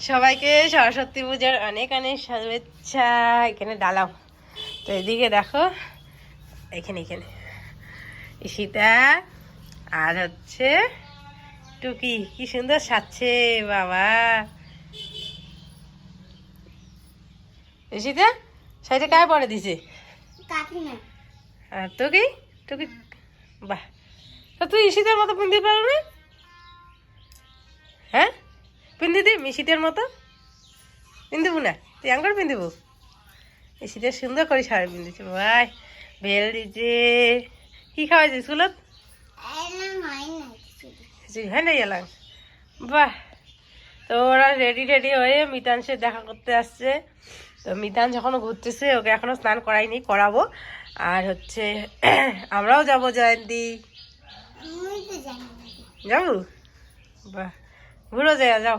সবাইকে সরস্বতী পূজার অনেক অনেক শুভেচ্ছা। এখানে ডালাম তো এদিকে দেখো এখানে এখানে। ঈশিতা আর হচ্ছে টুকি কি সুন্দর সাজছে বাবা। ঈশিতা শাড়িটা কায় পরে দিছে? আর টুকি? টুকি বাহ। তা তুই ঈশিতার মতো পিন্দি পারো না? হ্যাঁ? পিন্দি দি মিশিতের মতো। পিন্দিবু না তুই আঙ্গুর পিন্দিবু ঈশিতে সুন্দর করে শাড়ি পিন্দিছে ভাই ভেল দিছে কি খাওয়াইছে স্কুলত? হয় না এলাম বাহ তো ওরা রেডি টেডি হয়ে মিতাংশে দেখা করতে আসছে। তো মিতান যখন ঘুরতেছে ওকে এখনও স্নান করাইনি করাবো। আর হচ্ছে আমরাও যাব জয়ন্তী। যাব। বাহ ঘুরো যায় যাও।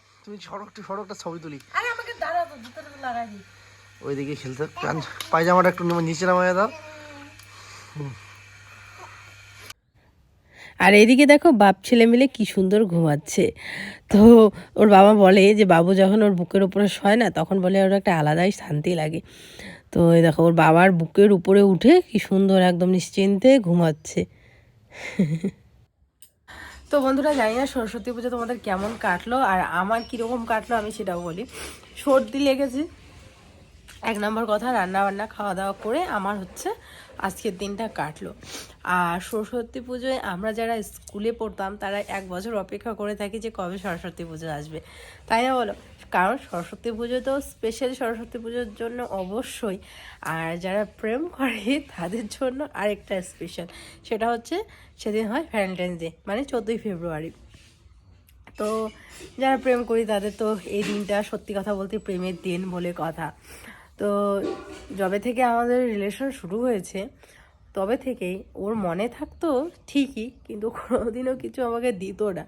তুমি সড়কটা সড়কটা ছবি তুলি। আরে আমাকে দাঁড়াও তো জুতাটা তো লাগাই দিই। ওইদিকে খেলতে প্যান্ট পায়জামাটা একটু নিচে নামায় দাও। আর এদিকে দেখো বাপ ছেলে মিলে কি সুন্দর ঘুমাচ্ছে। তো ওর বাবা বলে যে বাবু যখন ওর বুকের উপরে শয় না তখন বলে ওর একটা আলাদাই শান্তি লাগে। তো এই দেখো ওর বাবার বুকের উপরে উঠে কি সুন্দর একদম নিশ্চিন্তে ঘুমাচ্ছে। তো বন্ধুরা, জানি না সরস্বতী পুজো তোমাদের কেমন কাটলো আর আমার কীরকম কাটলো আমি সেটাও বলি। সর্দি লেগেছে, এক নম্বর কথা রান্না বান্না খাওয়া দাওয়া করে আমার হচ্ছে আজকের দিনটা কাটলো। আর সরস্বতী পুজোয় আমরা যারা স্কুলে পড়তাম, তারা এক বছর অপেক্ষা করে থাকি যে কবে সরস্বতী পুজো আসবে। তাই না বলো? কারণ সরস্বতী পুজো তো স্পেশাল সরস্বতী পুজোর জন্য অবশ্যই। আর যারা প্রেম করে, তাদের জন্য আরেকটা স্পেশাল সেটা হচ্ছে সেদিন হয় ভ্যালেন্টাইন্স ডে মানে চোদ্দোই ফেব্রুয়ারি। তো যারা প্রেম করি, তাদের তো এই দিনটা সত্যি কথা বলতে প্রেমের দিন বলে কথা। তো যবে থেকে আমাদের রিলেশন শুরু হয়েছে, তবে থেকেই ওর মনে থাকতো ঠিকই, কিন্তু কোনোদিনও কিছু আমাকে দিত না।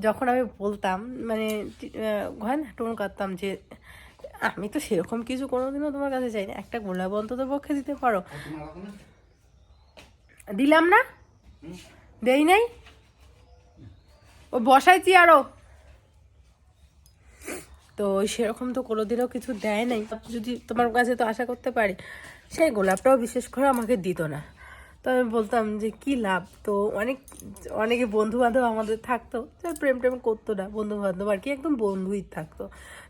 যখন আমি বলতাম মানে টি- আহ, হয় না টোন কাটতাম যে আমি তো সেরকম কিছু কোনোদিনও তোমার কাছে চাই না একটা গোলাপ অন্তত পক্ষে দিতে পারো। দিলাম না? দেই নাই? ও বসাইছি আরও তো সেরকম তো কোনোদিনও কিছু দেয় নাই। যদি তোমার কাছে তো আশা করতে পারি সেই গোলাপটাও বিশেষ করে আমাকে দিত না। তো আমি বলতাম যে, কি লাভ? তো অনেক, অনেকে বন্ধু বান্ধব আমাদের থাকতো, যে প্রেম টেম করতো না বন্ধু বান্ধব আর কি, একদম বন্ধুই থাকতো।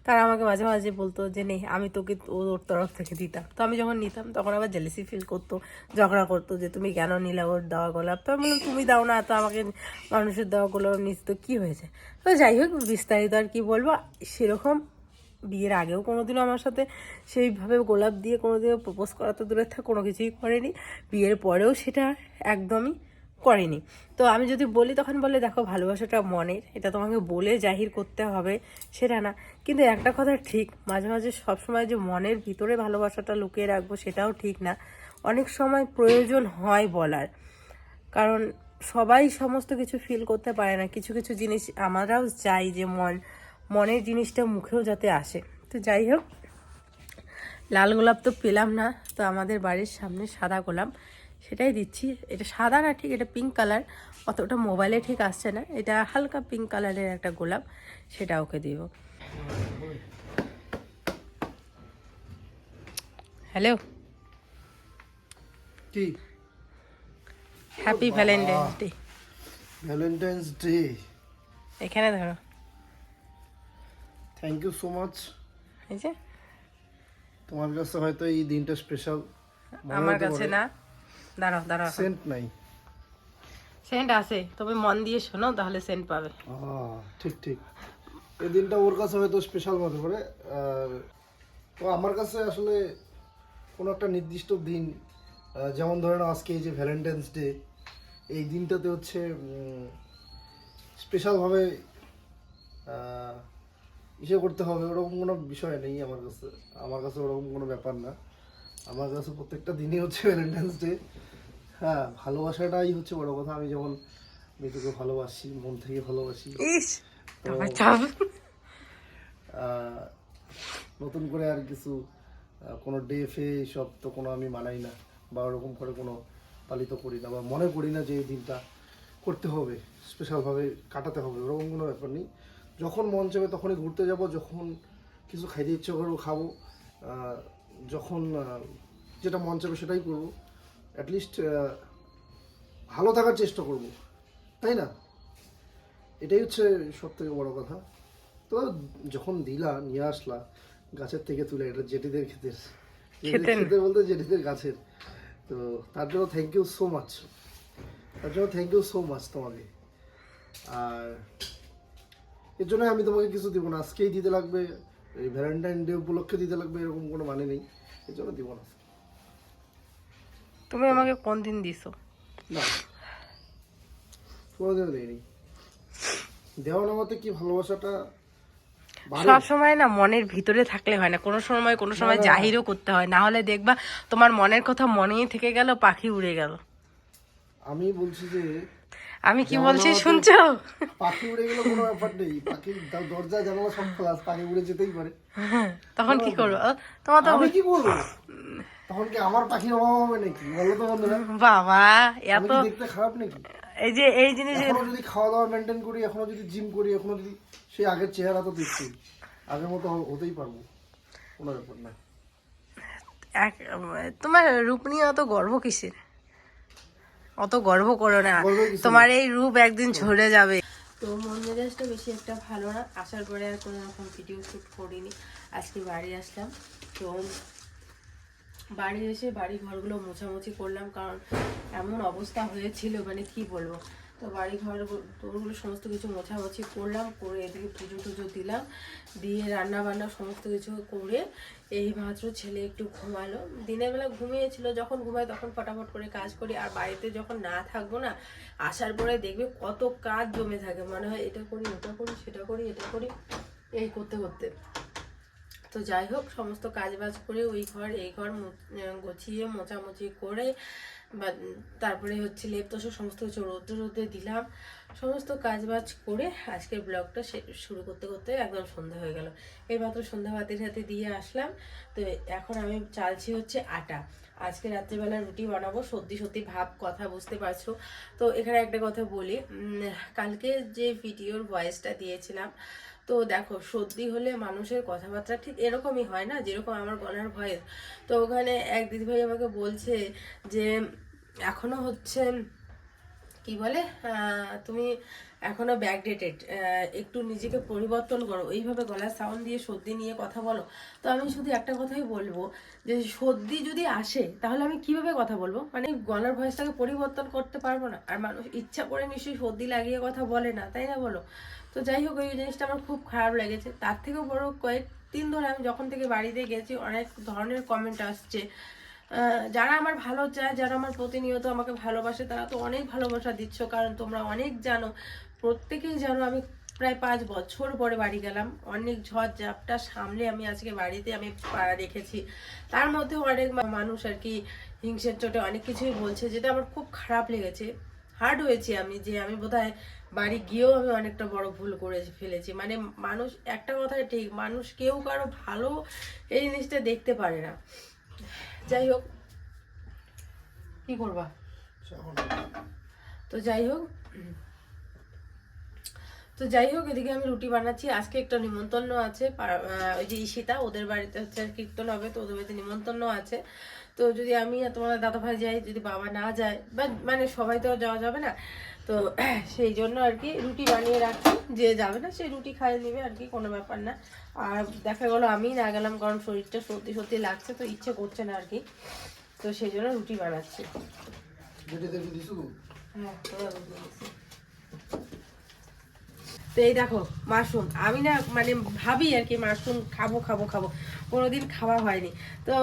তারা আমাকে মাঝে মাঝে বলতো যে নেই আমি তোকে ওর তরফ থেকে দিতাম। তো আমি যখন নিতাম, তখন আবার জেলেসি ফিল করতো, ঝগড়া করতো যে, তুমি কেন নিলে ওর দেওয়া গোলাপ? তো আমি বললাম, তুমি দাও না, তো আমাকে মানুষের দেওয়া গোলাপ নিস তো কী হয়েছে? তো যাই হোক, বিস্তারিত আর কি বলব, সেরকম বিয়ের আগেও কোনোদিনও আমার সাথে সেইভাবে গোলাপ দিয়ে কোনোদিনও প্রপোজ করা তো দূরের থাক, কোনো কিছুই করেনি। বিয়ের পরেও সেটা একদমই করেনি। তো আমি যদি বলি, তখন বলে দেখো, ভালোবাসাটা মনের। এটা তোমাকে বলে জাহির করতে হবে, সেটা না। কিন্তু একটা কথা ঠিক, মাঝে মাঝে সবসময় যে মনের ভিতরে ভালোবাসাটা লুকিয়ে রাখব, সেটাও ঠিক না। অনেক সময় প্রয়োজন হয় বলার। কারণ সবাই সমস্ত কিছু ফিল করতে পারে না। কিছু কিছু জিনিস আমরাও চাই যে মন মনের জিনিসটা মুখেও যাতে আসে। তো যাই হোক লাল গোলাপ তো পেলাম না তো আমাদের বাড়ির সামনে সাদা গোলাপ। সেটাই দিচ্ছি। এটা সাদা না ঠিক এটা পিঙ্ক কালার অতটা মোবাইলে ঠিক আসছে না। এটা হালকা পিঙ্ক কালারের একটা গোলাপ সেটা ওকে দিব। হ্যালো? কি? Happy valentine's day valentine's day এখানে ধরো। থ্যাংক ইউ সো মাচ এই যে। তোমার কাছে হয়তো এই দিনটা স্পেশাল আমার কাছে না। দাঁড়াও দাঁড়াও। সেন্ট নাই। সেন্ট আছে তবে মন দিয়ে শোনো তাহলে সেন্ট পাবে। ঠিক ঠিক। এই দিনটা ওর কাছে হয়তো স্পেশাল মনে করে আর ও আমার কাছে আসলে কোনো একটা নির্দিষ্ট দিন যেমন ধরেন আজকে এই যে ভ্যালেন্টাইন্স ডে এই দিনটাতে হচ্ছে স্পেশালভাবে ইসে করতে হবে ওরকম কোনো বিষয় নেই আমার কাছে। আমার কাছে ওরকম কোনো ব্যাপার না। আমার কাছে প্রত্যেকটা দিনই হচ্ছে ভ্যালেন্টাইন্স ডে হ্যাঁ ভালোবাসাটাই হচ্ছে বড় কথা। আমি যেমন মৃত্যুকে ভালোবাসি মন থেকে ভালোবাসি নতুন করে আর কিছু কোনো ডে ফে সব তো কোনো আমি মানাই না বা ওরকম করে কোনো পালিত করি না বা মনে করি না যে এই দিনটা করতে হবে স্পেশালভাবে কাটাতে হবে। ওরকম কোনো ব্যাপার নেই। যখন মন চাবে তখনই ঘুরতে যাব যখন কিছু খাইতে ইচ্ছে করব খাব। যখন যেটা মন চাবে সেটাই করব। অ্যাটলিস্ট ভালো থাকার চেষ্টা করব। তাই না? এটাই হচ্ছে সব থেকে বড় কথা। তো যখন দিলা নিয়ে আসলা গাছের থেকে তুলে এটা জেটিদের ক্ষেতের। ক্ষেতের। ক্ষেতের বলতে জেটিদের গাছের। তো তার জন্য থ্যাংক ইউ সো মাচ তার জন্য থ্যাংক ইউ সো মাচ তোমাকে। আর এর জন্য আমি তোমাকে কিছু দিব না। আজকেই দিতে লাগবে এই ভ্যালেন্টাইন ডে উপলক্ষে দিতে লাগবে এরকম কোনো মানে নেই। এর জন্য দিব না। তুমি আমাকে কোন দিন দিছো? না। কোনোদিনও দেয়নি দেওয়া নেওয়াতে কি ভালোবাসাটা সব সময় না মনের ভিতরে থাকলে হয় না। কোনো সময় কোনো সময় জাহিরও করতে হয়। না হলে দেখবা তোমার মনের কথা মনেই থেকে গেল পাখি উড়ে গেল। আমি বলছি যে আমি কি বলছি শুনছো? পাখি উড়ে গেলে কোনো ব্যাপার নেই। পাখি দরজা জানালা সব খোলা পাখি উড়ে যেতেই পারে। তখন কি করব? তোমার তো আমি কি বলব? তখন কি আমার পাখির অভাব হবে নাকি? বলো তো বন্ধুরা। বাবা এত দেখতে খারাপ নাকি? এই যে এই জিনিস এখনও যদি খাওয়া দাওয়া মেনটেন করি এখনও যদি জিম করি এখনও যদি সেই আগের চেহারা তো দেখছি। আগের মতো হতেই পারব। কোনো ব্যাপার না। এক তোমার রূপ নিয়ে অত গর্ব কিসের? অত গর্ব করো না। তোমার এই রূপ একদিন ঝরে যাবে। তো মন মেজাজটা বেশি একটা ভালো না। আসার পরে আর কোনো রকম ভিডিও শ্যুট করিনি। আজকে বাড়ি আসলাম। তো বাড়ি এসে বাড়ি ঘরগুলো মোছামুছি করলাম কারণ এমন অবস্থা হয়েছিল মানে কি বলব? তো বাড়ি ঘর তোরগুলো সমস্ত কিছু মোছামুছি করলাম, করে এদিকে পুজো টুজো দিলাম, দিয়ে রান্না বান্না সমস্ত কিছু করে এই মাত্র ছেলে একটু ঘুমালো। দিনের বেলা ঘুমিয়েছিল, যখন ঘুমায় তখন ফটাফট করে কাজ করি, আর বাড়িতে যখন না থাকব না, আসার পরে দেখবে কত কাজ জমে থাকে, মনে হয় এটা করি, ওটা করি, সেটা করি, এটা করি, এই করতে করতে। তো যাই হোক, সমস্ত কাজ বাজ করে ওই ঘর, এই ঘর গুছিয়ে, মোছামুছি করে তারপরে হচ্ছে লেপ তোষক সমস্ত কিছু রোদ্রে রোদ্রে দিলাম। সমস্ত কাজ বাজ করে আজকের ব্লগটা শুরু করতে করতে একদম সন্ধ্যা হয়ে গেল। এইমাত্র সন্ধ্যা ভাতের হাতে দিয়ে আসলাম। তো এখন আমি চালছি হচ্ছে আটা। আজকে রাত্রিবেলা রুটি বানাবো। সত্যি সত্যি ভাব, কথা বুঝতে পারছ। তো এখানে একটা কথা বলি। কালকে যে ভিডিওর ভয়েসটা দিয়েছিলাম, তো দেখো, সর্দি হলে মানুষের কথাবার্তা ঠিক এরকমই হয় না, যেরকম আমার গলার ভয়েস। তো ওখানে এক দিদিভাই আমাকে বলছে যে এখনও হচ্ছে, কি বলে তুমি এখনও ব্যাকডেটেড একটু নিজেকে পরিবর্তন করো। এইভাবে গলার সাউন্ড দিয়ে সর্দি নিয়ে কথা বলো। তো আমি শুধু একটা কথাই বলব যে, সর্দি যদি আসে, তাহলে আমি কীভাবে কথা বলব? মানে গলার ভয়েসটাকে পরিবর্তন করতে পারব না। আর মানুষ ইচ্ছা করে নিশ্চয়ই সর্দি লাগিয়ে কথা বলে না, তাই না বলো? তো যাই হোক ওই জিনিসটা আমার খুব খারাপ লেগেছে। তার থেকেও বড় কয়েকদিন ধরে আমি যখন থেকে বাড়িতে গেছি, অনেক ধরনের কমেন্ট আসছে। যারা আমার ভালো চায়, যারা আমার প্রতিনিয়ত আমাকে ভালোবাসে, তারা তো অনেক ভালোবাসা দিচ্ছ, কারণ তোমরা অনেক জানো, প্রত্যেকেই জানো আমি প্রায় পাঁচ বছর পরে বাড়ি গেলাম। অনেক ঝড় ঝাপটা সামলে আমি আজকে বাড়িতে আমি পা রেখেছি তার মধ্যে অনেক মানুষ আর কি হিংসের চোটে অনেক কিছুই বলছে, যেটা আমার খুব খারাপ লেগেছে। হার্ড হয়েছি আমি যে আমি বোধহয় বাড়ি গিয়েও আমি অনেকটা বড় ভুল করে ফেলেছি। মানে মানুষ, একটা কথাই ঠিক, মানুষ কেউ কারও ভালো এই জিনিসটা দেখতে পারে না। যাই হোক। কি করবা? তো যাই হোক। তো যাই হোক এদিকে আমি রুটি বানাচ্ছি। আজকে একটা নিমন্ত্রণ আছে ওই যে ঈশিতা ওদের বাড়িতে হচ্ছে আর কীর্তন হবে তো ওদের বাড়িতে নিমন্ত্রণ আছে। তো যদি আমি তোমার দাদা ভাই যাই যদি বাবা না যায় বা মানে সবাই তো আর যাওয়া যাবে না তো সেই জন্য আর কি রুটি বানিয়ে রাখছি। যে যাবে না সেই রুটি খাইয়ে নিবে আর কি কোনো ব্যাপার না। আর দেখা গেলো আমি না গেলাম কারণ শরীরটা সত্যি সত্যি লাগছে তো ইচ্ছে করছে না আর কি। তো সেই জন্য রুটি বানাচ্ছি। হ্যাঁ। তো এই দেখো মাশরুম। আমি না মানে ভাবি আর কি মাশরুম খাব খাব খাব। কোনোদিন খাওয়া হয়নি। তো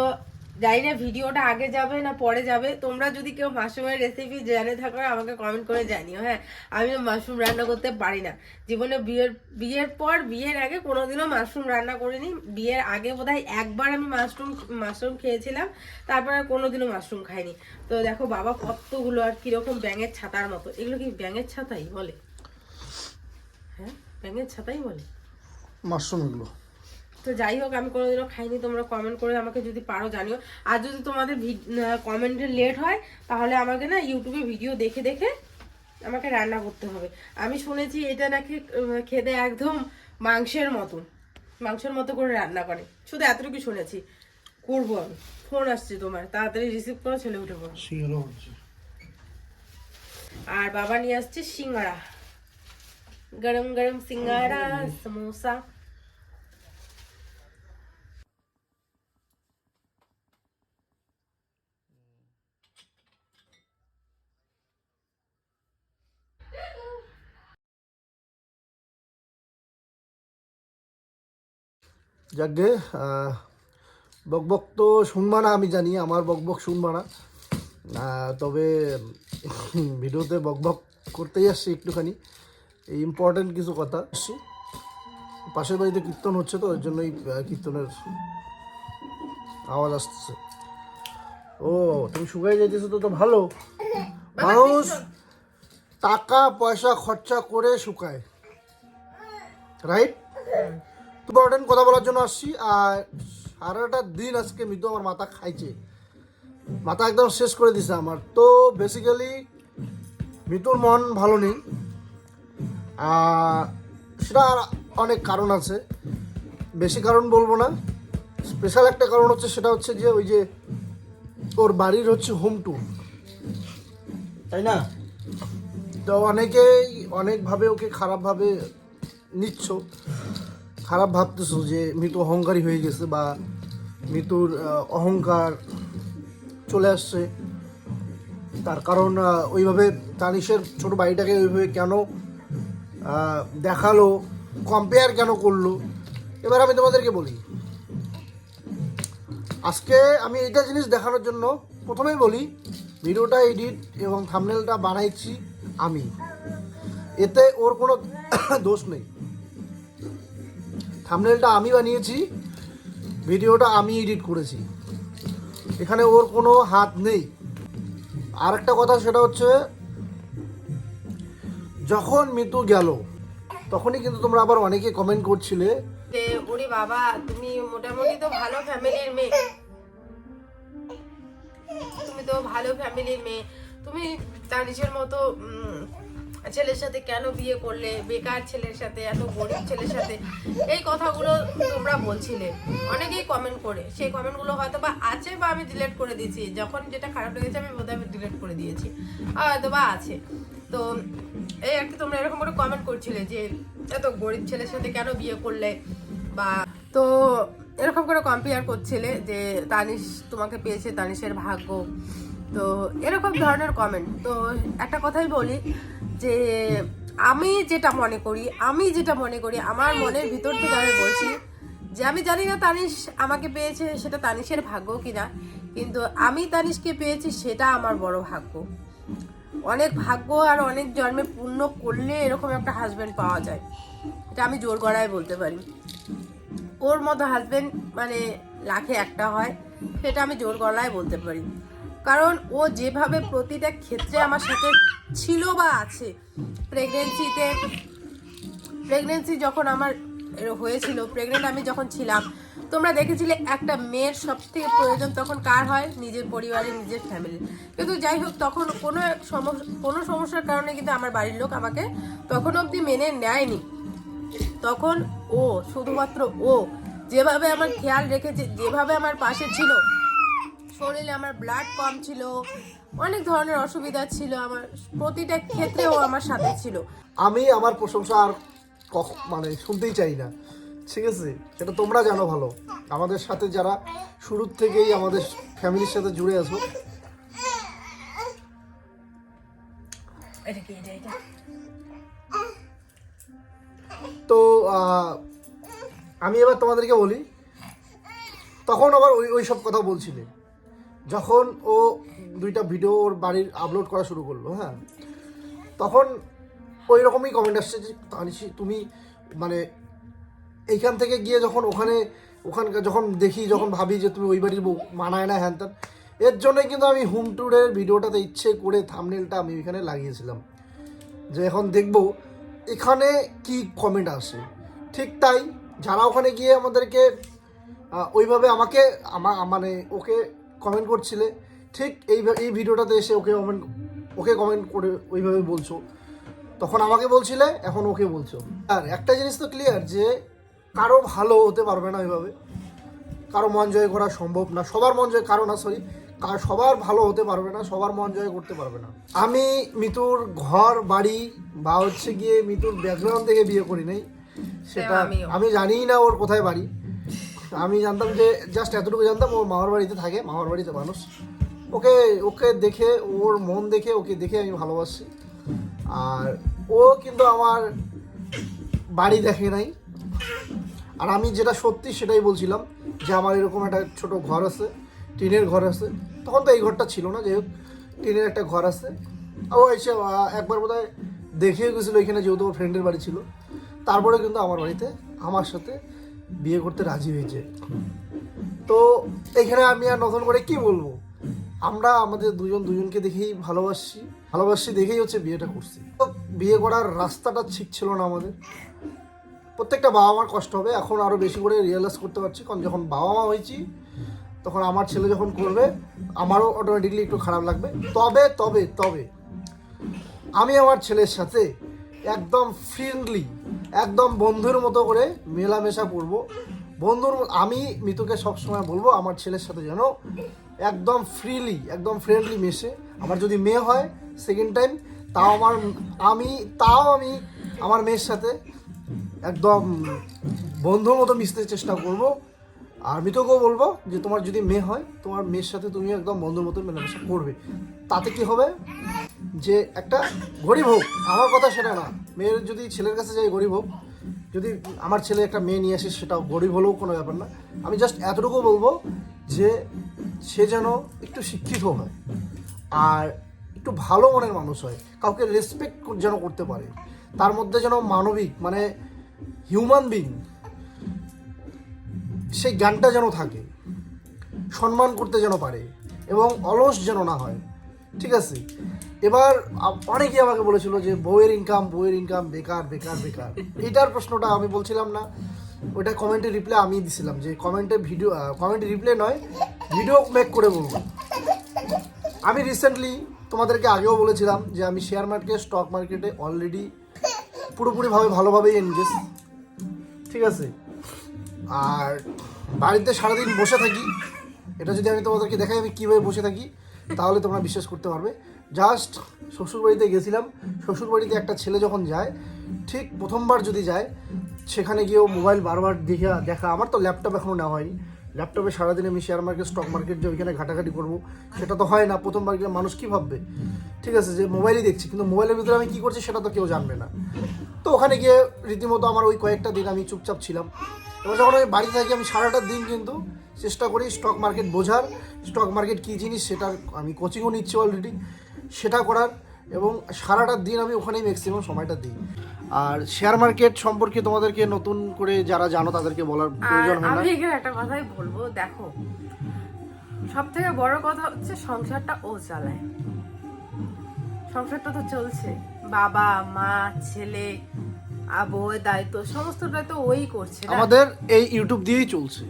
জানি না ভিডিওটা আগে যাবে না পরে যাবে। তোমরা যদি কেউ মাশরুমের রেসিপি জেনে থাকো, আমাকে কমেন্ট করে জানিও হ্যাঁ? আমি মাশরুম রান্না করতে পারি না। জীবনে বিয়ের বিয়ের পর, বিয়ের আগে কোনোদিনও মাশরুম রান্না করিনি। বিয়ের আগে বোধহয় একবার আমি মাশরুম মাশরুম খেয়েছিলাম, তারপর আর কোনোদিনও মাশরুম খাইনি। তো দেখো বাবা কতগুলো আর কীরকম ব্যাঙের ছাতার মতো। এগুলো কি ব্যাঙের ছাতাই বলে? হ্যাঁ? ব্যাঙের ছাতাই বলে? মাশরুম এগুলো। তো যাই হোক আমি কোনোদিনও খাইনি তোমরা কমেন্ট করে আমাকে যদি পারো জানিও। আর যদি তোমাদের কমেন্টে লেট হয় তাহলে আমাকে না ইউটিউবে ভিডিও দেখে দেখে আমাকে রান্না করতে হবে। আমি শুনেছি এটা নাকি খেতে একদম মাংসের মতো মাংসের মতো করে রান্না করে। শুধু এতটুকু শুনেছি। করব আমি। ফোন আসছে তোমার তাড়াতাড়ি রিসিভ করো ছেলে উঠে পড়ো। আর বাবা নিয়ে আসছে সিঙ্গারা। গরম গরম সিঙ্গারা সমোসা। যাকে বকবক তো শুনবা না, আমি জানি, আমার বকবক শুনবা না। তবে ভিডিওতে বকবক করতেই আসছি একটুখানি। ইম্পর্টেন্ট কিছু কথা। আসছি পাশের বাড়িতে কীর্তন হচ্ছে তো, ওই জন্যই কীর্তনের আওয়াজ আসতেছে ও, তুমি শুকাই যাইতেছো তো তো ভালো। মানুষ টাকা, পয়সা, খরচা করে শুকায়। রাইট ইম্পর্টেন্ট কথা বলার জন্য আসছি। আর সারাটা দিন আজকে মৃদু আমার মাথা খাইছে। মাথা একদম শেষ করে দিছে আমার। তো বেসিক্যালি মৃতুর মন ভালো নেই। সেটা অনেক কারণ আছে। বেশি কারণ বলব না। স্পেশাল একটা কারণ হচ্ছে সেটা হচ্ছে যে ওই যে ওর বাড়ির হচ্ছে হোম ট্যুর তাই না? তো অনেকেই অনেকভাবে ওকে খারাপভাবে নিচ্ছ। খারাপ ভাবতেছো যে মৃত অহংকারী হয়ে গেছে বা মৃত্যুর অহংকার চলে আসছে, তার কারণ ওইভাবে তানিশের ছোট বাড়িটাকে ওইভাবে কেন দেখাল কম্পেয়ার কেন করল? এবার আমি তোমাদেরকে বলি। আজকে আমি এইটা জিনিস দেখানোর জন্য প্রথমেই বলি, ভিডিওটা এডিট এবং থামনেলটা বানাইছি আমি। এতে ওর কোনো দোষ নেই। থামনেলটা আমি বানিয়েছি ভিডিওটা আমি এডিট করেছি। এখানে ওর কোনো হাত নেই। আর একটা কথা সেটা হচ্ছে যখন মিতু গেল তখনই কিন্তু তোমরা আবার অনেকে কমেন্ট করছিলে। ওরে বাবা তুমি মোটামুটি তো ভালো ফ্যামিলির মেয়ে। তুমি তো ভালো ফ্যামিলির মেয়ে। তুমি তানিশের মতো উম, ছেলের সাথে কেন বিয়ে করলে? বেকার ছেলের সাথে, এত গরিব ছেলের সাথে? এই কথাগুলো তোমরা বলছিলে। অনেকেই কমেন্ট করে। সেই কমেন্টগুলো হয়তো বা আছে বা আমি ডিলেট করে দিয়েছি। যখন যেটা খারাপ লেগেছে, আমি বোধহয় আমি ডিলিট করে দিয়েছি। হয়তো বা আছে। তো, এই কি তোমরা এরকম করে কমেন্ট করছিলে যে, এত গরিব ছেলের সাথে কেন বিয়ে করলে? বা, তো, এরকম করে কম্পেয়ার করছিলে যে, তানিশ তোমাকে পেয়েছে, তানিশের ভাগ্য। তো, এরকম ধরনের কমেন্ট তো, একটা কথাই বলি যে আমি যেটা মনে করি, আমি যেটা মনে করি, আমার মনের ভিতর থেকে আমি বলছি যে আমি জানি না তানিশ আমাকে পেয়েছে, সেটা তানিশের ভাগ্য কিনা, কিন্তু আমি তানিশকে পেয়েছি, সেটা আমার বড় ভাগ্য। অনেক ভাগ্য আর অনেক জন্মে পূর্ণ করলে এরকম একটা হাজবেন্ড পাওয়া যায়। এটা আমি জোর গড়ায় বলতে পারি। ওর মতো হাজবেন্ড মানে লাখে একটা হয়, সেটা আমি জোর গলায় বলতে পারি। কারণ ও যেভাবে প্রতিটা ক্ষেত্রে আমার সাথে ছিল বা আছে। প্রেগনেন্সিতে প্রেগনেন্সি যখন আমার হয়েছিল প্রেগনেন্ট আমি যখন ছিলাম, তোমরা দেখেছিলে একটা মেয়ের সব থেকে প্রয়োজন তখন কার হয়? নিজের পরিবারের নিজের ফ্যামিলির কিন্তু যাই হোক, তখন কোনো এক সমস্যা কোনো সমস্যার কারণে কিন্তু আমার বাড়ির লোক আমাকে তখন অবধি মেনে নেয়নি। তখন ও, শুধুমাত্র ও, যেভাবে আমার খেয়াল রেখেছে, যেভাবে আমার পাশে ছিল শরীরে আমার ব্লাড কম ছিল অনেক ধরনের অসুবিধা ছিল আমার প্রতিটা ক্ষেত্রে ও আমার সাথে ছিল। আমি আমার প্রশংসা আর কখ- মানে শুনতেই চাই না। ঠিক আছে? এটা তোমরা জানো ভালো। আমাদের সাথে যারা শুরুর থেকেই আমাদের ফ্যামিলির সাথে জুড়ে আছো। তো আমি এবার তোমাদেরকে বলি তখন আবার ওই ওই সব কথা বলছিলে। যখন ও দুইটা ভিডিও ওর বাড়ির আপলোড করা শুরু করল হ্যাঁ তখন ওই রকমই কমেন্ট আসছে যে তানিশি তুমি মানে এইখান থেকে গিয়ে যখন ওখানে ওখানকার যখন দেখি, যখন ভাবি যে তুমি ওই বাড়ির মানায় না, হ্যান ত্যান, এর জন্যই কিন্তু আমি হোম ট্যুরের ভিডিওটাতে ইচ্ছে করে থামনেলটা আমি এখানে লাগিয়েছিলাম। যে এখন দেখব এখানে কি কমেন্ট আসে। ঠিক তাই, যারা ওখানে গিয়ে আমাদেরকে ওইভাবে আমাকে, আমা মানে ওকে কমেন্ট করছিলে ঠিক এই এই ভিডিওটাতে এসে ওকে কমেন্ট ওকে কমেন্ট করে ওইভাবে বলছো। তখন আমাকে বলছিলে এখন ওকে বলছো। আর একটা জিনিস তো ক্লিয়ার যে কারও ভালো হতে পারবে না ওইভাবে। কারও মন জয় করা সম্ভব না। সবার মন জয় কারও না সরি কার সবার ভালো হতে পারবে না সবার মন জয় করতে পারবে না। আমি মিতুর ঘর বাড়ি বা হচ্ছে গিয়ে মিতুর ব্যাকগ্রাউন্ড থেকে বিয়ে করি নাই সেটা আমি জানি না ওর কোথায় বাড়ি। আমি জানতাম যে জাস্ট এতটুকু জানতাম ওর মামার বাড়িতে থাকে, মামার বাড়িতে মানুষ। ওকে ওকে দেখে, ওর মন দেখে, ওকে দেখে আমি ভালোবাসি। আর ও কিন্তু আমার বাড়ি দেখে নাই। আর আমি যেটা সত্যি সেটাই বলছিলাম যে আমার এরকম একটা ছোট ঘর আছে, টিনের ঘর আছে। তখন তো এই ঘরটা ছিল না, যাই হোক, টিনের একটা ঘর আছে। ও এসে একবার বোধ হয় দেখেও গেছিল এখানে, যেহেতু ফ্রেন্ডের বাড়ি ছিল। তারপরে কিন্তু আমার বাড়িতে, আমার সাথে বিয়ে করতে রাজি হয়েছে। তো এখানে আমি আর নতুন করে কি বলব? আমরা আমাদের দুজন দুজনকে দেখেই ভালোবাসি ভালোবাসি দেখেই হচ্ছে বিয়েটা করছি। তো বিয়ে করার রাস্তাটা ঠিক ছিল না আমাদের। প্রত্যেকটা বাবা মার কষ্ট হবে এখন আরও বেশি করে রিয়েলাইজ করতে পারছি। কারণ যখন বাবা মা হয়েছি তখন আমার ছেলে যখন করবে আমারও অটোমেটিকলি একটু খারাপ লাগবে। তবে তবে তবে আমি আমার ছেলের সাথে একদম ফ্রেন্ডলি একদম বন্ধুর মতো করে মেলামেশা করব। বন্ধুর আমি মিতুকে সবসময় বলব, আমার ছেলের সাথে যেন একদম ফ্রিলি একদম ফ্রেন্ডলি মেশে। আমার যদি মেয়ে হয় সেকেন্ড টাইম তাও আমার আমি তাও আমি আমার মেয়ের সাথে একদম বন্ধুর মতো মিশতে চেষ্টা করব। আর মিতকেও বলব যে, তোমার যদি মেয়ে হয়, তোমার মেয়ের সাথে তুমি একদম বন্ধুর মতো মেলামেশা করবে। তাতে কি হবে? যে একটা গরিব হোক, আমার কথা সেটা না। মেয়ের যদি ছেলের কাছে যাই, গরিব হোক, যদি আমার ছেলে একটা মেয়ে নিয়ে আসে, সেটাও গরিব হলেও কোনো ব্যাপার না। আমি জাস্ট এতটুকু বলব যে সে যেন একটু শিক্ষিত হয় আর একটু ভালো মনের মানুষ হয়, কাউকে রেসপেক্ট যেন করতে পারে। তার মধ্যে যেন মানবিক মানে হিউম্যান বিং সেই জ্ঞানটা যেন থাকে, সম্মান করতে যেন পারে এবং অলস যেন না হয়। ঠিক আছে? এবার অনেকেই আমাকে বলেছিল যে বইয়ের ইনকাম বইয়ের ইনকাম বেকার বেকার বেকার। এটার প্রশ্নটা আমি বলছিলাম না। ওটা কমেন্টে রিপ্লাই আমি দিছিলাম যে কমেন্টে ভিডিও কমেন্টে রিপ্লাই নয় ভিডিও মেক করে বলব। আমি রিসেন্টলি তোমাদেরকে আগেও বলেছিলাম যে আমি শেয়ার মার্কেট স্টক মার্কেটে অলরেডি পুরোপুরিভাবে ভালোভাবেই এনগেজ ঠিক আছে? আর বাড়িতে সারাদিন বসে থাকি। এটা যদি আমি তোমাদেরকে দেখাই, আমি কীভাবে বসে থাকি? তাহলে তোমরা বিশ্বাস করতে পারবে। জাস্ট শ্বশুরবাড়িতে গেছিলাম। শ্বশুরবাড়িতে একটা ছেলে যখন যায়, ঠিক প্রথমবার যদি যায়, সেখানে গিয়েও মোবাইল বারবার দেখে দেখা। আমার তো ল্যাপটপ এখনও নেওয়া হয়নি। ল্যাপটপে সারাদিন আমি শেয়ার মার্কেট স্টক মার্কেট যে ওইখানে ঘাটাঘাটি করব, সেটা তো হয় না। প্রথমবার গেলে মানুষ কী ভাববে? ঠিক আছে, যে মোবাইলই দেখছি, কিন্তু মোবাইলের ভিতরে আমি কী করছি সেটা তো কেউ জানবে না। তো ওখানে গিয়ে রীতিমতো আমার ওই কয়েকটা দিন আমি চুপচাপ ছিলাম। এবার যখন আমি বাড়িতে থাকি আমি সারাটা দিন কিন্তু চেষ্টা করি স্টক মার্কেট বোঝার স্টক মার্কেট কী জিনিস সেটা আমি কোচিংও নিচ্ছি অলরেডি সেটা করার এবং সারাটা দিন আমি ওখানেই ম্যাক্সিমাম সময়টা দিই। আর শেয়ার মার্কেট সম্পর্কে তোমাদেরকে নতুন করে যারা জানো তাদেরকে বলার প্রয়োজন হয় না। আমি এখানে একটা কথাই বলব, দেখো সব থেকে বড় কথা হচ্ছে সংসারটা ও চালায়। সংসারটা তো চলছে। বাবা, মা, ছেলে আর বউয়ের দায়িত্ব সমস্তটা তো ওই করছে না? আমাদের এই ইউটিউব দিয়েই চলছে।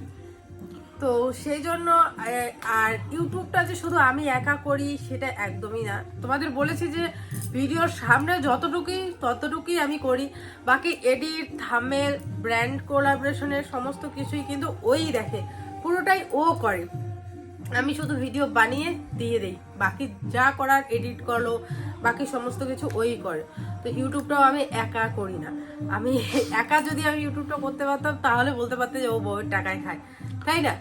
তো সেই জন্য আহ, আর ইউটিউবটা যে শুধু আমি একা করি সেটা একদমই না। তোমাদের বলেছি যে ভিডিওর সামনে যতটুকুই ততটুকুই আমি করি। বাকি এডিট থামেল ব্র্যান্ড কোলাবরেশনের সমস্ত কিছুই কিন্তু ওই দেখে। পুরোটাই ও করে। আমি শুধু ভিডিও বানিয়ে দিয়ে দেই। বাকি যা করার এডিট করল বাকি সমস্ত কিছু ওই করে। তো ইউটিউবটাও আমি একা করি না। আমি একা যদি আমি ইউটিউবটা করতে পারতাম তাহলে বলতে পারতে যে ও বউয়ের টাকায় খায়। তাই না?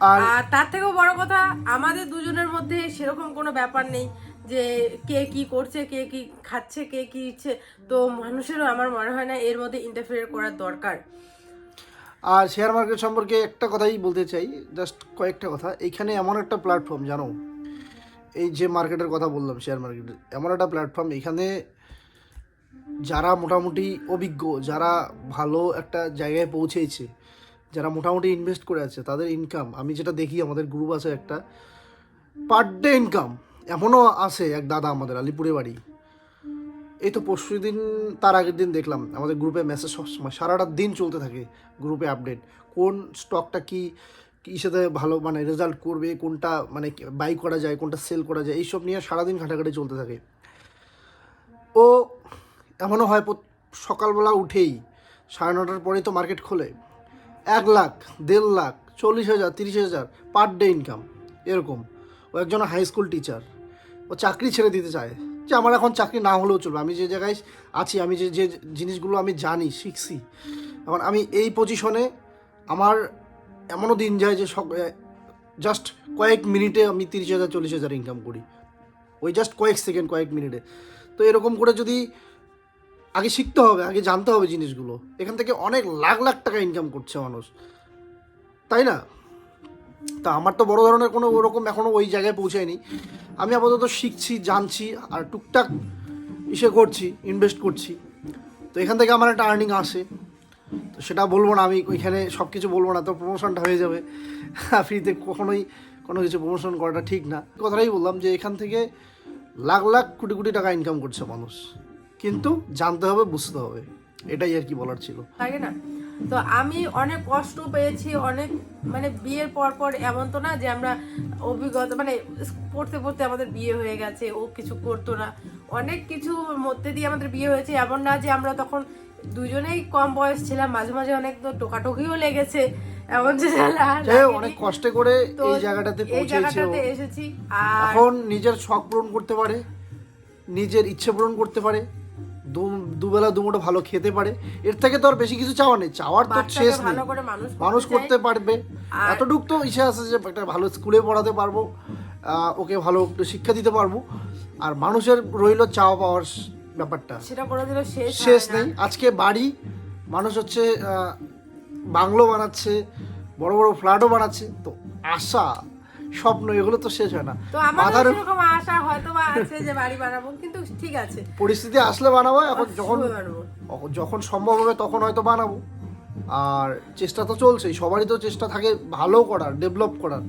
আর- তার থেকেও বড় কথা আমাদের দুজনের মধ্যে সেরকম কোনো ব্যাপার নেই যে কে কি করছে কে কি খাচ্ছে কে কি ইচ্ছে তো মানুষেরও আমার মনে হয় না এর মধ্যে ইন্টারফেয়ার করার দরকার। আর শেয়ার মার্কেট সম্পর্কে একটা কথাই বলতে চাই জাস্ট কয়েকটা কথা। এইখানে এমন একটা প্ল্যাটফর্ম জানো? এই যে মার্কেটের কথা বললাম শেয়ার মার্কেটের এমন একটা প্ল্যাটফর্ম এখানে যারা মোটামুটি অভিজ্ঞ, যারা ভালো একটা জায়গায় পৌঁছেছে, যারা মোটামুটি ইনভেস্ট করে আছে, তাদের ইনকাম আমি যেটা দেখি আমাদের গ্রুপ আছে একটা পার ডে ইনকাম এমনও আছে এক দাদা আমাদের, আলিপুরে বাড়ি। এই তো পরশু দিন তার আগের দিন দেখলাম, আমাদের গ্রুপে মেসেজ সবসময় সারাটা দিন চলতে থাকে গ্রুপে আপডেট কোন স্টকটা কি সাথে ভালো মানে রেজাল্ট করবে, কোনটা মানে বাই করা যায়, কোনটা সেল করা যায়, এইসব নিয়ে সারাদিন ঘাটাঘাটি চলতে থাকে। ও এমনও হয় সকালবেলা উঠেই সাড়ে নটার পরেই তো মার্কেট খোলে। এক লাখ, দেড় লাখ, চল্লিশ হাজার, তিরিশ হাজার পার ডে ইনকাম, এরকম। ও একজন হাই স্কুল টিচার। ও চাকরি ছেড়ে দিতে চায়। যে আমার এখন চাকরি না হলেও চলবে। আমি যে জায়গায় আছি, আমি যে যে জিনিসগুলো আমি জানি, শিখছি, এখন আমি এই পজিশনে আমার এমনও দিন যায় যে সব জাস্ট কয়েক মিনিটে আমি তিরিশ হাজার, চল্লিশ হাজার ইনকাম করি। ওই জাস্ট কয়েক সেকেন্ড কয়েক মিনিটে। তো এরকম করে যদি আগে শিখতে হবে, আগে জানতে হবে জিনিসগুলো। এখান থেকে অনেক লাখ লাখ টাকা ইনকাম করছে মানুষ। তাই না? তা আমার তো বড় ধরনের কোনো ওরকম এখনও ওই জায়গায় পৌঁছায়নি। আমি আপাতত শিখছি, জানছি আর টুকটাক ইসে করছি ইনভেস্ট করছি। তো এখান থেকে আমার একটা আর্নিং আসে। তো সেটা বলব না, আমি ওইখানে সব কিছু বলব না, তো প্রমোশনটা হয়ে যাবে। ফ্রিতে কখনোই কোনো কিছু প্রমোশন করাটা ঠিক না। কথাটাই বললাম যে এখান থেকে লাখ লাখ কোটি কোটি টাকা ইনকাম করছে মানুষ। কিন্তু জানতে হবে বুঝতে হবে। এটাই আর কি বলার ছিল। লাগে না? তো আমি অনেক কষ্ট পেয়েছি অনেক মানে বিয়ের পর পর এমন তো না যে আমরা অভিজ্ঞতা মানে পড়তে পড়তে আমাদের বিয়ে হয়ে গেছে ও কিছু করতো না। অনেক কিছুর মধ্যে দিয়ে আমাদের বিয়ে হয়েছে এমন না যে আমরা তখন দুজনেই কম বয়স ছিলাম মাঝে মাঝে অনেক তো টোকাটোকিও লেগেছে এমন যে অনেক কষ্টে করে এই জায়গাটাতে পৌঁছেছে এসেছি আর এখন নিজের শখ পূরণ করতে পারে নিজের ইচ্ছে পূরণ করতে পারে দু- দুবেলা দুমুঠো ভালো খেতে পারে। এর থেকে তো আর বেশি কিছু চাওয়া নেই। চাওয়ার তো শেষ নেই। মানুষ করতে পারবে। এতটুক তো ইচ্ছে আছে যে একটা ভালো স্কুলে পড়াতে পারব ওকে ভালো একটু শিক্ষা দিতে পারব। আর মানুষের রইল চাওয়া পাওয়ার ব্যাপারটা। সেটা কোনোদিনও শেষ শেষ নেই। আজকে বাড়ি মানুষ হচ্ছে বাংলো বানাচ্ছে বড় বড় ফ্ল্যাটও বানাচ্ছে। তো আশা স্বপ্ন এগুলো তো শেষ হয় না। তো আমাদের মাথার সেরকম আশা হয়তো বা আছে যে বাড়ি বানাবো কিন্তু ঠিক আছে। পরিস্থিতি আসলে বানাবো এখন যখন। যখন সম্ভব হবে তখন হয়তো বানাবো। আর চেষ্টা তো চলছেই সবারই তো চেষ্টা থাকে ভালো করার ডেভেলপ করার।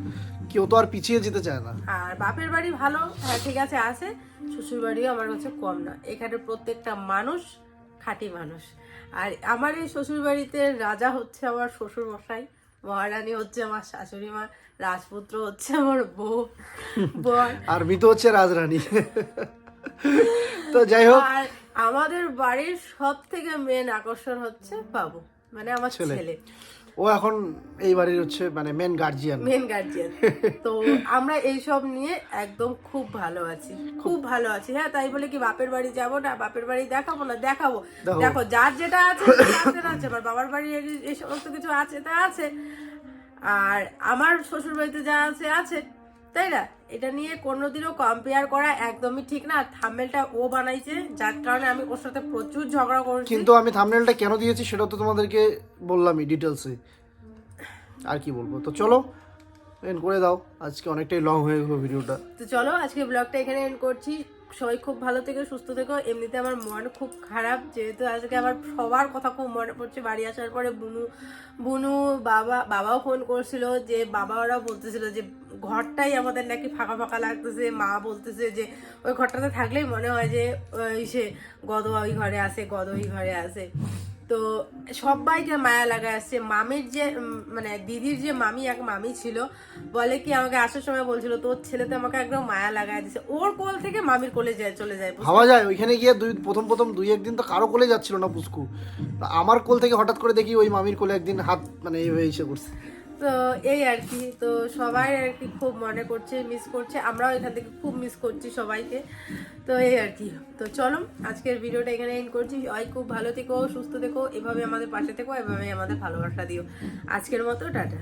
কেউ তো আর পিছিয়ে যেতে চায় না। আর বাপের বাড়ি ভালো হ্যাঁ ঠিক আছে আছে। শ্বশুর বাড়িও আমার কাছে কম না। এখানে প্রত্যেকটা মানুষ খাঁটি মানুষ। আর আমার এই শ্বশুর বাড়িতে রাজা হচ্ছে আমার শ্বশুর মশাই মহারানী হচ্ছে আমার শাশুড়ি মা রাজপুত্র হচ্ছে আমার বউ বর। আর মৃত হচ্ছে রাজরানী। তো যাই হোক। আর আমাদের বাড়ির সব থেকে মেন আকর্ষণ হচ্ছে বাবু মানে আমার ছেলে। ও এখন এই বাড়ির হচ্ছে মানে মেন গার্জিয়ান মেন গার্জিয়ান তো আমরা এইসব নিয়ে একদম খুব ভালো আছি। খুব ভালো আছি। হ্যাঁ তাই বলে কি বাপের বাড়ি যাব না? বাপের বাড়ি দেখাবো না? দেখাবো। দেখো। যার যেটা আছে যেটা আছে। আমার বাবার বাড়ি এই- এই সমস্ত কিছু আছে তা আছে। আর আমার শ্বশুর বাড়িতে যা আছে আছে। তাই না? এটা নিয়ে কোনোদিনও কম্পেয়ার করা একদমই ঠিক না। আর থাম্বেলটা ও বানাইছে যার কারণে আমি ওর সাথে প্রচুর ঝগড়া করছি। কিন্তু আমি থামনেলটা কেন দিয়েছি সেটা তো তোমাদেরকে বললামই ডিটেলসে আর কি বলব? তো চলো এন্ড করে দাও। আজকে অনেকটাই লং হয়ে গেলো ভিডিওটা তো চলো আজকে ব্লগটা এখানে এন্ড করছি। সবাই খুব ভালো থেকো, সুস্থ থেকো। এমনিতে আমার মন খুব খারাপ, যেহেতু আজকে আমার সবার কথা খুব মনে পড়ছে বাড়ি আসার পরে বুনু বুনু বাবা, বাবাও ফোন করছিল যে বাবা ওরা বলতেছিল যে ঘরটাই আমাদের নাকি ফাঁকা ফাঁকা লাগতেছে। মা বলতেছে যে ওই ঘরটাতে থাকলেই মনে হয় যে, ওই সে গদ ওই ঘরে আসে গদ ওই ঘরে আছে। তো সবাইকে মায়া লাগা আসছে, মামির যে মানে দিদির যে মামি, এক মামি ছিল, বলে কি আমাকে আসার সময় বলছিল, তোর ছেলে তো আমাকে একদম মায়া লাগায় দিছে। ওর কোল থেকে মামির কোলে যায়, চলে যায় ভাবা যায়, ওইখানে গিয়ে দুই, প্রথম প্রথম দুই একদিন তো কারও কোলে যাচ্ছিল না পুষ্কু। আমার কোল থেকে হঠাৎ করে দেখি ওই মামির কোলে একদিন হাত মানে এইভাবে এসে করছে তো এই আর কি, তো সবাই আর কি খুব মনে করছে মিস করছে। আমরাও এখান থেকে খুব মিস করছি সবাইকে। তো এই আর কি, তো চলো, আজকের ভিডিওটা এখানে এন্ড করছি। সবাই খুব ভালো থেকো, সুস্থ থেকো, এভাবে আমাদের পাশে থেকো এভাবে আমাদের ভালোবাসা দিও। আজকের মতো, টাটা।